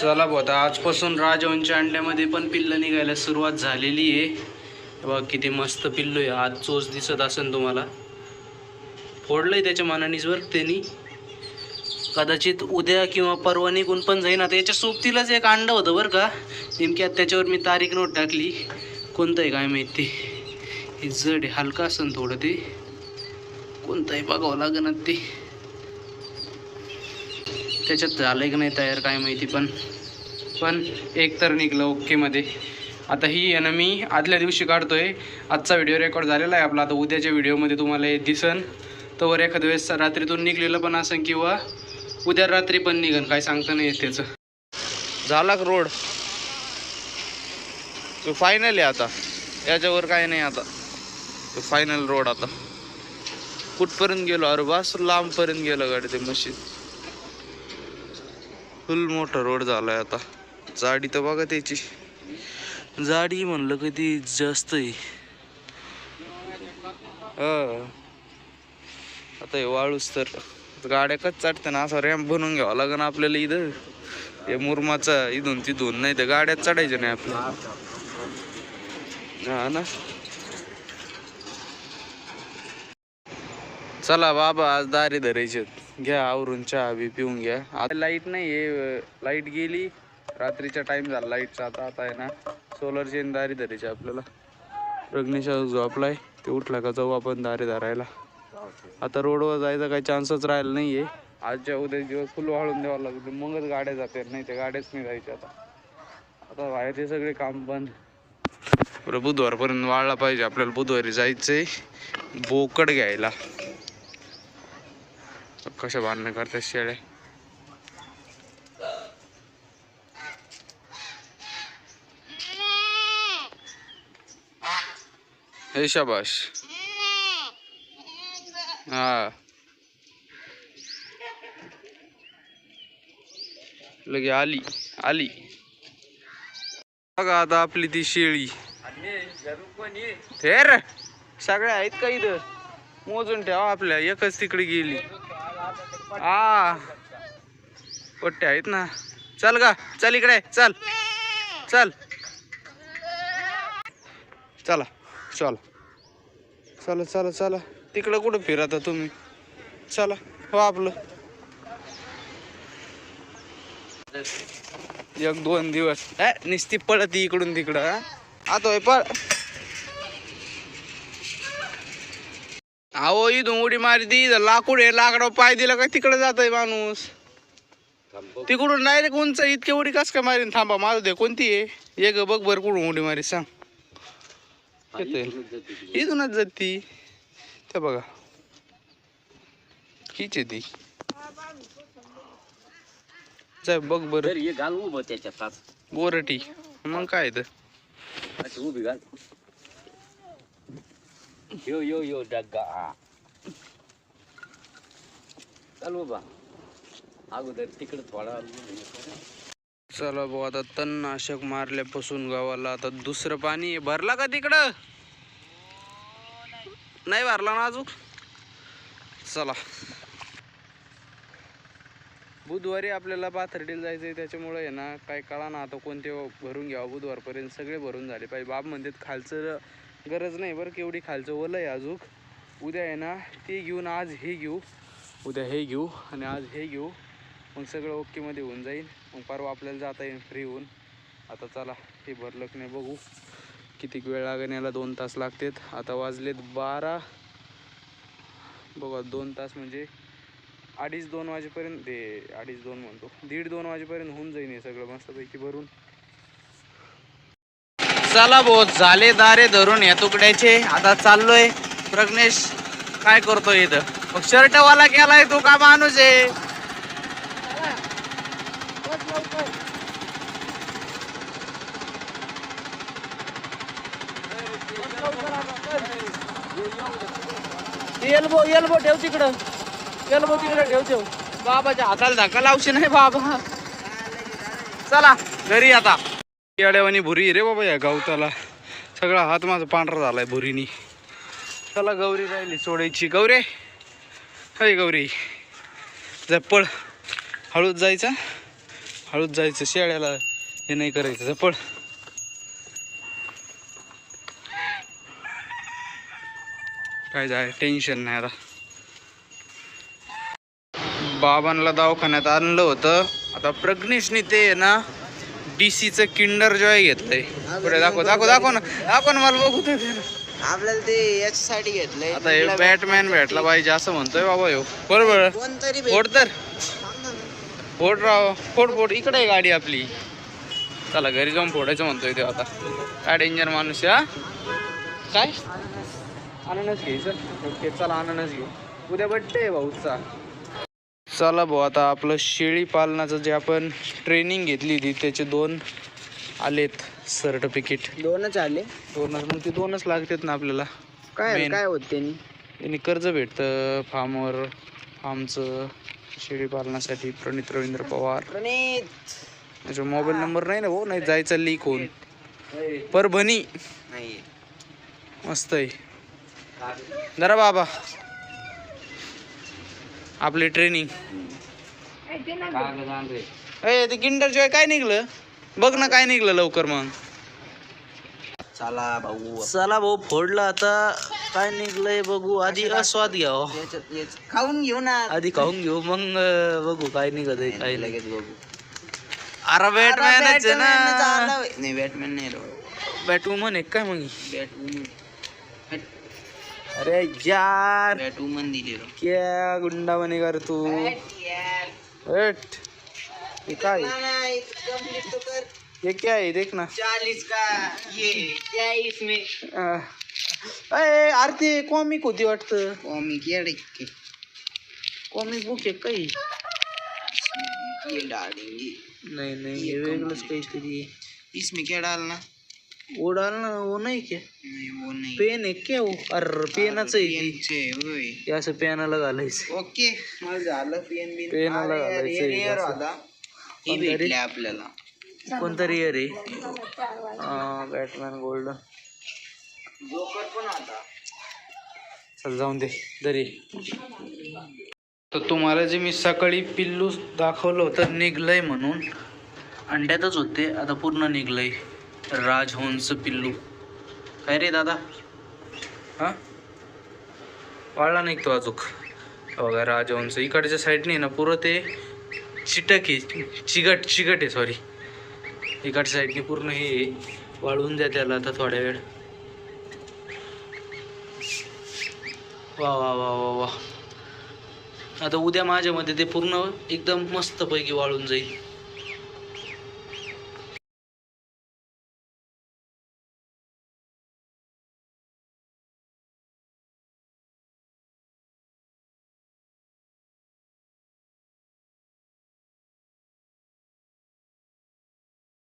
चला भाऊ आता आजपासून राजवंच्या अंड्यामध्ये पण पिल्लं निघायला सुरुवात झालेली आहे. हे बघा किती मस्त पिल्लू आहे. आज चोच दिसत असेल तुम्हाला. फोडलंय त्याच्या मानानीच बरं त्यांनी. कदाचित उद्या किंवा परवा निघून पण जाईन. आता याच्या सोबतीलाच एक अंड होतं बरं का. नेमक्यात त्याच्यावर मी तारीख नोट टाकली. कोणतं आहे काय माहिती. हे जड आहे. हलका असेल थोडं ते. कोणतं आहे बघावं लागेल ते. त्याच्यात झालं की नाही तयार काय माहिती पण. पण एक तर निघलं ओकेमध्ये आता ही आहे ना मी आदल्या दिवशी काढतो आहे आजचा व्हिडिओ रेकॉर्ड झालेला आहे आपला. आता उद्याच्या व्हिडिओमध्ये तुम्हाला हे दिसन. तर एखाद्या वेळेस रात्रीतून निघलेलं पण असेल किंवा उद्या रात्री पण निघन. काय सांगता नाही येत त्याचं. झाला का रोड तो फायनल आहे आता. याच्यावर काय नाही आता. तो फायनल रोड आता. कुठपर्यंत गेलो? अरे बस लांबपर्यंत गेलं गाडी ते मशीन फुल मोठा रोड झाला आहे आता. जाडी तर बघा त्याची. जाडी म्हणलं कधी जास्त आहे. हा. आता हे वाळूस तर गाड्या कच चढताना असा रॅम्प बनवून घ्यावा लागेल आपल्याला इथं. हे मुरमाचा इथून तिथून नाही तर गाड्यात चढायच्या नाही आपल्या हा ना. चला बाबा आज दारी धरायचे घ्या आवरून चहा बी पिऊन घ्या. आता लाइट नाही आहे लाइट गेली. रात्रीचा टाइम झाला लाईटचा आता आता आहे ना सोलरची दारी धरायची आपल्याला. प्रज्ञेशा झोपलाय ते उठला का जाऊ आपण दारी धरायला. आता रोडवर जायचा काही चान्सच राहिला नाही आहे आजच्या उद्या दिवस फुल वाळून द्यावं लागतं मगच गाड्या जाते नाही त्या गाड्याच नाही जायच्या आता. आता बाहेरचे सगळे काम बंद. बरं बुधवारपर्यंत वाळला पाहिजे. आपल्याला बुधवारी जायचंय. बोकड घ्यायला. कशा बांधणं करतात शेळ्या? हे शाबाश हा लगे आली आली बघा आता आपली ती शेळी थेर सगळ्या आहेत का इथं मोजून ठेवा आपल्या एकच तिकडे गेली आ पट्टे आहेत ना चल का चल इकडे चल चल चला चला चला चला चला. तिकडं कुठं फिरता तुम्ही? चला हो आपलं. एक दोन दिवस. निस्ती नुसती पळत इकडून तिकडं आता पळ. अहो इथून उडी मारी ती इथं लाकूड आहे लाकडावर पाय दिला का तिकडे आहे माणूस? तिकडून डायरेक्ट उंच इतकी उडी कस काय मारीन? थांबा माझं दे कोणती आहे? एक बघ बर कुठून उडी मारी सांग. येतोय. इथूनच जाती ते बघा. हीच आहे ती. जाय बघ बर. ये घाल उभं त्याच्यात आज बोरटी. मग काय तर अशी उभी घाल. यो यो यो डग्गा. चाल उभा. अगोदर तिकडे थोडा चला भाऊ आता तणनाशक मारल्यापासून गावाला आता दुसरं पाणी भरला का तिकडं? नाही भरला ना अजून? चला. बुधवारी आपल्याला पाथर्डीला जायचं आहे त्याच्यामुळे आहे ना काय कळा ना आता कोणते भरून घ्यावं. बुधवारपर्यंत सगळे भरून झाले. पाहिजे बाब म्हणतात खालचं गरज नाही बरं केवढी खालचं ओलं आहे अजून. उद्या आहे ना ते घेऊन आज हे घेऊ. उद्या हे घेऊ आणि आज हे घेऊ. मग सगळं ओकेमध्ये होऊन जाईल. मग परवा आपल्याला जाता येईल फ्री होऊन. आता चला हे भरलं की नाही बघू. किती वेळ लागेल याला? दोन तास लागतात. आता वाजलेत बारा. बघा दोन तास म्हणजे अडीच दोन वाजेपर्यंत ते अडीच दोन म्हणतो. दीड दोन वाजेपर्यंत होऊन जाईल हे सगळं मस्तपैकी भरून. चला भाऊ झाले दारे धरून या तुकड्याचे. आता चाललोय. प्रज्ञेश काय करतोय इथं? मग शर्टवाला केलाय तू का माणूस आहे? एल्बो एल्बो ठेव तिकडं. एल्बो तिकडं ठेव ठेव. बाबाच्या हाताला धक्का लावशी नाही बाबा. चला घरी आता. येड्यावानी भुरी रे बाबा या गवताला. सगळा हात माझा पांढरा झालाय भुरीनी. चला गौरी राहिली सोडायची. गौरे. हय गौरी. जपळ. हळूच जायचा. हळूच जायचं शेळ्याला हे नाही करायचं जपळ काय जाय टेन्शन नाही आता. बाबांना दवाखान्यात आणलं होतं. आता प्रज्ञेशने ते ना डीसीचं किंडर जॉय घेतलंय. पुढे दाखव दाखव दाखव ना. दाखव ना मला बघू. आपल्याला ते याच्यासाठी घेतलंय. आता हे बॅटमॅन भेटला पाहिजे असं म्हणतोय बाबा ह्यो. बरोबर? कोणतरी तर. फोड राव फोड फोड इकडे आहे गाडी आपली. चला घरी जाऊन फोडायचं म्हणतोय ते आता. काय डेंजर माणूस हा? काय? अननस घ्यायचं ओके चला अननस घेऊ उद्या बड्डे आहे भाऊचा चला भाऊ आता आपलं शेळी पालनाचं जे आपण ट्रेनिंग घेतली होती त्याचे दोन आलेत सर्टिफिकेट दोनच आले. दोनच मग ते दोनच लागतात ना आपल्याला. काय Main. काय होत त्यांनी? त्यांनी कर्ज भेटतं फार्मवर फार्मचं शेळी पालनासाठी प्रणित रवींद्र पवार. प्रणित. त्याचा मोबाईल नंबर नाही ना हो नाही जायचा लीक होऊन. परभणी. मस्त आहे. जरा बाबा. आपली ट्रेनिंग ए ते किंडर जॉय काय निघलं? बघ ना काय निघलं लवकर मग. चला भाऊ. चला भाऊ फोडला आता. काय निघलंय बघू. आधी आस्वाद घ्यावं. याच्यात याच- खाऊन घेऊ ना. आधी खाऊन घेऊ मग अं, बघू काय निघत आहे काय लगेच बघू. अरे बॅटमॅनच आहे ना. होय. नाही बॅटमॅन नाही रो बॅटवुमन आहे काय मग? बॅटवुमन अरे यार. बॅटवुमन दिली रो क्या गुंडा बनेगा रे तू. हट हे काय? ये क्या है देख ना. चालीस का? ये क्या है इसमें? अय आरती कॉमिक होती वाटतं. कॉमिक ये कॉमिक बुक आहे काही. ये डालेंगे नाही नाही हे वेगळंच काहीतरी. इसमें क्या डालना? वो डालना वो नाही क्या? नहीं वो नहीं. पेन आहे क्या वो अरे पेनाचं आहे असं पेनाला घालायचं. ओके. मला झालं पेन बिन. पेनाला अरे, अरे, घालायचं अरे, अरे, आपल्याला. कोणतरी आहे रे. बॅटमॅन गोल्डन जोकर पण आता. चल जाऊन दे. दरी. तर तुम्हाला जे मी सकाळी पिल्लू दाखवलं होतं निघलंय म्हणून अंड्यातच होते आता पूर्ण निघलंय. राजहंस पिल्लू. काय रे दादा? हा? वाळला निघतो अजूक? बघा राजहंस. इकडच्या साईडने ना पुरं ते चिटक आहे. चिगट चिगट आहे सॉरी इकडच्या साईडने पूर्ण हे आहे. वाळवून द्या त्याला आता थोड्या वेळ. वा वा वा वा वा. आता उद्या माझ्यामध्ये ते पूर्ण एकदम मस्तपैकी वाळून जाईल.